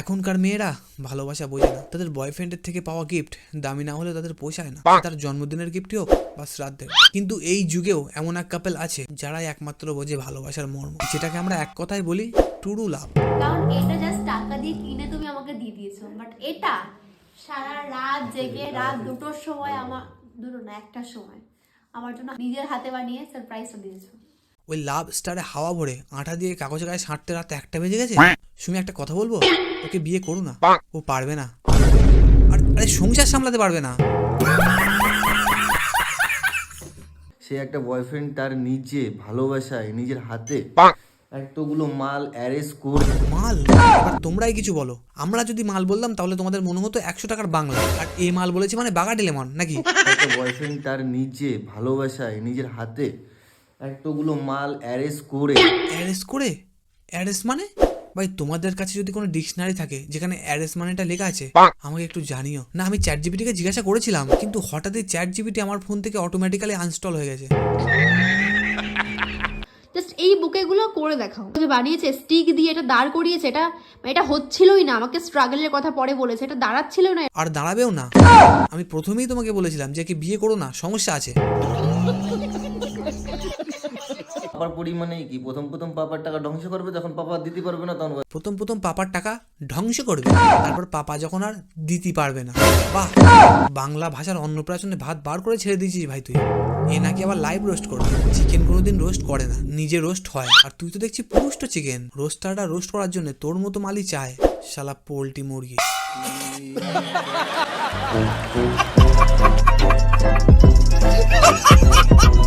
এখনকার মেয়েরা ভালোবাসা বোঝে না। তাদের বয়ফ্রেন্ডের থেকে পাওয়া গিফট দামি না হলে তাদের পোষায় না। তার জন্মদিনের গিফটই হোক বা শ্রাদ্ধের। কিন্তু এই যুগেও এমন এক কাপেল আছে যারা একমাত্র বোঝে ভালোবাসার মর্ম। যেটাকে আমরা এক কথায় বলি টুরু লাভ কারণ এটা জাস্ট টাকা দিয়ে কিনে তুমি আমাকে দিয়ে দিয়েছ। বাট এটা সারা রাত জেগে রাত দুটোর সময় আমার দুটো না একটার সময়। আমার জন্য নিজের হাতে বানিয়ে সারপ্রাইজটা দিয়েছ। ওই লাভ স্টারে হাওয়া ভরে আঠা দিয়ে কাগজে গায়ে ছাঁটতে রাত একটা বেজে গেছে? শুনে একটা কথা বলব? ওকে বিয়ে করো না। ও পারবে না। আর আরে সংসার সামলাতে পারবে না। সে একটা বয়ফ্রেন্ড তার নিজে ভালোবাসায় নিজের হাতে এতগুলো মাল অ্যারেঞ্জ করে মাল? এবার তোমরাই কিছু বলো। আমরা যদি মাল বললাম তাহলে তোমাদের মনে হতো একশো টাকার বাংলা। আর এ মাল বলেছি মানে বাগাটে লেমন নাকি? একটা বয়ফ্রেন্ড তার নিজে ভালোবাসায় নিজের হাতে এতগুলো মাল অ্যারেঞ্জ করে। অ্যারেস করে? অ্যারেস মানে? ভাই তোমাদের কাছে যদি কোনো ডিকশনারি থাকে যেখানে অ্যারেস মানেটা লেখা আছে আমাকে একটু জানিও। না আমি চ্যাট জিবিটিকে জিজ্ঞাসা করেছিলাম কিন্তু হঠাৎই চ্যাট জিবিটি আমার ফোন থেকে অটোমেটিক্যালি আনস্টল হয়ে গেছে। জাস্ট এই বুকেগুলো করে দেখাও। যে বানিয়েছে স্টিক দিয়ে এটা দাঁড় করিয়েছে এটা এটা হচ্ছিলই না আমাকে স্ট্রাগলের কথা পরে বলেছে এটা দাঁড়াচ্ছিল না। আর দাঁড়াবেও না। আমি প্রথমেই তোমাকে বলেছিলাম যে একে বিয়ে করো না সমস্যা আছে। পাপার পরিমাণে কি? প্রথম প্রথম পাপার টাকা ধ্বংস করবে যখন পাপা দিতে পারবে না তখন প্রথম প্রথম পাপার টাকা ধ্বংস করবে তারপর পাপা যখন আর দিতে পারবে না। বাহ! বাংলা ভাষার অন্নপ্রাশনে ভাত বার করে ছেড়ে দিয়েছিস ভাই তুই। এ নাকি আবার লাইভ রোস্ট করবে। চিকেন কোনোদিন রোস্ট করে না নিজে রোস্ট হয়। আর তুই তো দেখছি পুরুষ্ট চিকেন রোস্টারটা রোস্ট করার জন্য তোর মতো মালি চায় শালা পোলট্রি মুরগি।